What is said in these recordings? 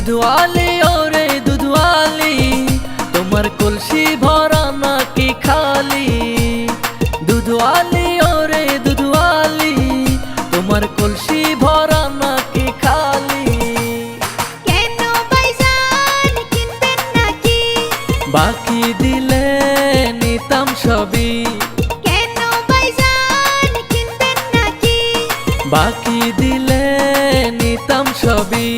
দুধওয়ালি ওরে দুধওয়ালি তোমার কলসি ভরা নাকি খালি? দুধওয়ালি ওরে দুধওয়ালি তোমার কলসি ভরা নাকি খালি? বাকি দিলে নিতাম সবই। বাকি দিলে নিতাম সবই।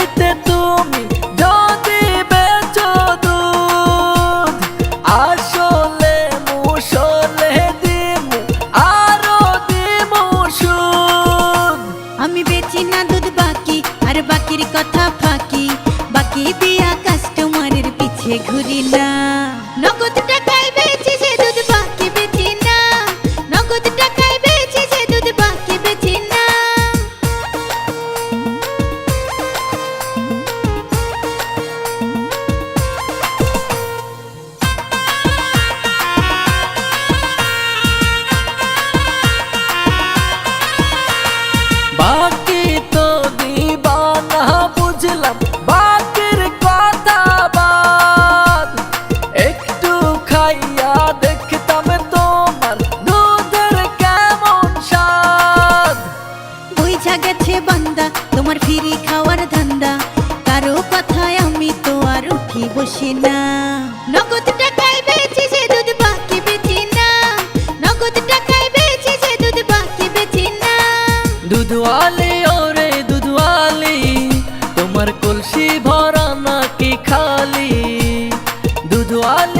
বাকিতে তুমি যদি বেচো দুধ, আসলে মুসলে আরও আমি বেচি না দুধ বাকি, আর বাকির কথা ফাঁকি। বাকি দিয়া কাস্টমারের পিছে ঘুরি না। তোমার ফিরি খাওয়ার ধান্দা। কারও কথায় আমি তো আর উঠি বসি না। নগদ টাকায় বেচি যে দুধ বাকি বেচি না। নগদ টাকায় বেচি যে দুধ বাকি বেচি না। দুধওয়ালি ওরে দুধওয়ালি তোমার কলসি ভরা নাকি খালি? দুধওয়ালি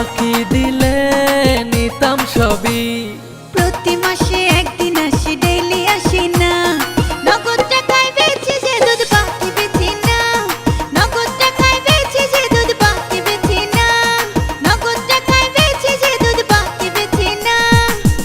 বাকি দিলে নিতাম সবই